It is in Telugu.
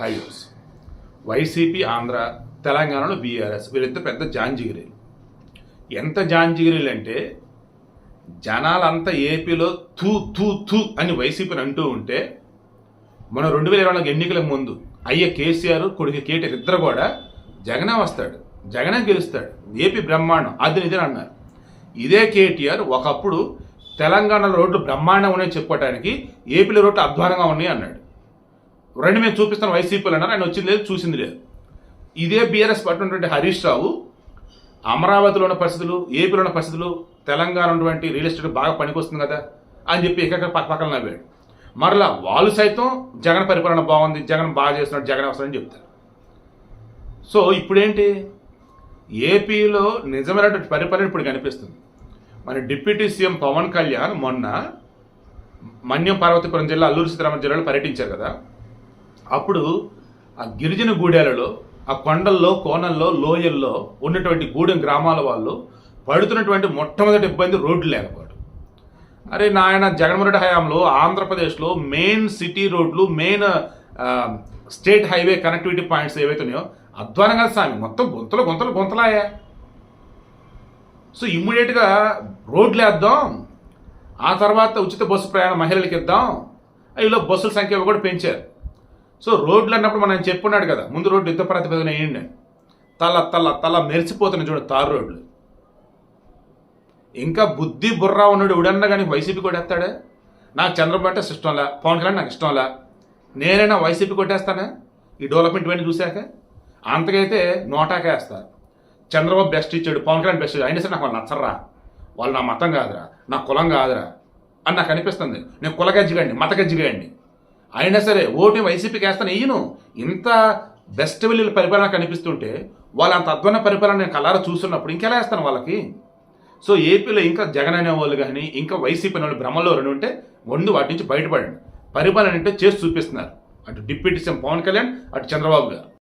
హైవేస్ వైసీపీ ఆంధ్ర తెలంగాణలో బీఆర్ఎస్ వీళ్ళిద్దరు పెద్ద జాంజిగిరీలు ఎంత జాంజిగిరీలు అంటే జనాలంతా ఏపీలో తూ తూ తూ అని వైసీపీని అంటూ ఉంటే మన రెండు వేల ఇరవై నాలుగు ఎన్నికల ముందు అయ్యే కేసీఆర్ కొడుకు కేటీఆర్ ఇద్దరు కూడా జగనే వస్తాడు జగనే గెలుస్తాడు. ఏపీ బ్రహ్మాండం అది నిజం అన్నారు. ఇదే కేటీఆర్ ఒకప్పుడు తెలంగాణలో రోడ్లు బ్రహ్మాండం ఉన్నాయని చెప్పుకోవడానికి ఏపీలో రోడ్లు అధ్వానంగా ఉన్నాయి అన్నాడు. రెండు మేము చూపిస్తాను వైసీపీలు అన్నారు. ఆయన వచ్చింది లేదు చూసింది లేదు. ఇదే బీఆర్ఎస్ పట్టినటువంటి హరీష్ రావు అమరావతిలో ఉన్న పరిస్థితులు ఏపీలో ఉన్న పరిస్థితులు తెలంగాణ ఉన్నటువంటి రియల్ ఎస్టేట్ బాగా పనికొస్తుంది కదా అని చెప్పి ఏకైక పక్క పక్కన నవ్వాడు. మరలా వాళ్ళు సైతం జగన్ పరిపాలన బాగుంది జగన్ బాగా చేస్తున్నాడు జగన్ వస్తాడని చెప్తారు. సో ఇప్పుడేంటి? ఏపీలో నిజమైనటువంటి పరిపాలన ఇప్పుడు కనిపిస్తుంది. మన డిప్యూటీ సీఎం పవన్ కళ్యాణ్ మొన్న మన్యం పార్వతీపురం జిల్లా అల్లూరు సీతారామన్ జిల్లాలో పర్యటించారు కదా. అప్పుడు ఆ గిరిజన గూడెలలో ఆ కొండల్లో కోనల్లో లోయల్లో ఉన్నటువంటి గూడెం గ్రామాల వాళ్ళు పడుతున్నటువంటి మొట్టమొదటి ఇబ్బంది రోడ్లు లేకపోవడం అరే నాయన జగన్మోహన్ హయాంలో ఆంధ్రప్రదేశ్లో మెయిన్ సిటీ రోడ్లు main state highway connectivity points ఏవైతే ఉన్నాయో అధ్వానంగా స్వామి మొత్తం గుంతలు గుంతలు గుంతలాయా. సో ఇమ్మీడియట్గా రోడ్లు వేద్దాం. ఆ తర్వాత ఉచిత బస్సు ప్రయాణం మహిళలకు ఇద్దాం. ఇలా బస్సుల సంఖ్య కూడా పెంచారు. సో రోడ్లు అన్నప్పుడు మనం చెప్పున్నాడు కదా ముందు రోడ్డు యుద్ధ ప్రతిపాదన వేయండి. తల తల తల మెరిసిపోతున్నాయి చూడు తారు రోడ్లు. ఇంకా బుద్ధి బుర్రా ఉన్నాడు ఉడన్నా కానీ వైసీపీ కొట్టేస్తాడే? నాకు చంద్రబాబు అంటే ఇష్టంలా పవన్ కళ్యాణ్ నాకు ఇష్టంలా నేనైనా వైసీపీ కొట్టేస్తానా? ఈ డెవలప్మెంట్ ఇవన్నీ చూశాక? అంతకైతే నోటాకే వేస్తారు చంద్రబాబు బెస్ట్ ఇచ్చాడు పవన్ కళ్యాణ్ బెస్ట్ అయినా సరే నాకు వాళ్ళు నచ్చరా వాళ్ళు నా మతం కాదురా నా కులం కాదురా అని నాకు అనిపిస్తుంది. నేను కుల గజ్జిగాడిని మత గజ్జిగాడిని. అయినా సరే ఓటు వైసీపీకి వేస్తాను వెయ్యను ఇంత బెస్ట్ వెళ్ళి పరిపాలన కనిపిస్తుంటే వాళ్ళు అంత అధ్వాన పరిపాలన నేను కలారా చూస్తున్నప్పుడు ఇంకెలా వేస్తాను వాళ్ళకి? సో ఏపీలో ఇంకా జగన్ అనే వాళ్ళు కానీ ఇంకా వైసీపీ అనే వాళ్ళు భ్రమలో రెండు ఉంటే వండు వాటి నుంచి బయటపడండి. పరిపాలన అంటే చేసి చూపిస్తున్నారు. అటు డిప్యూటీ సీఎం పవన్ కళ్యాణ్ అటు చంద్రబాబు గారు.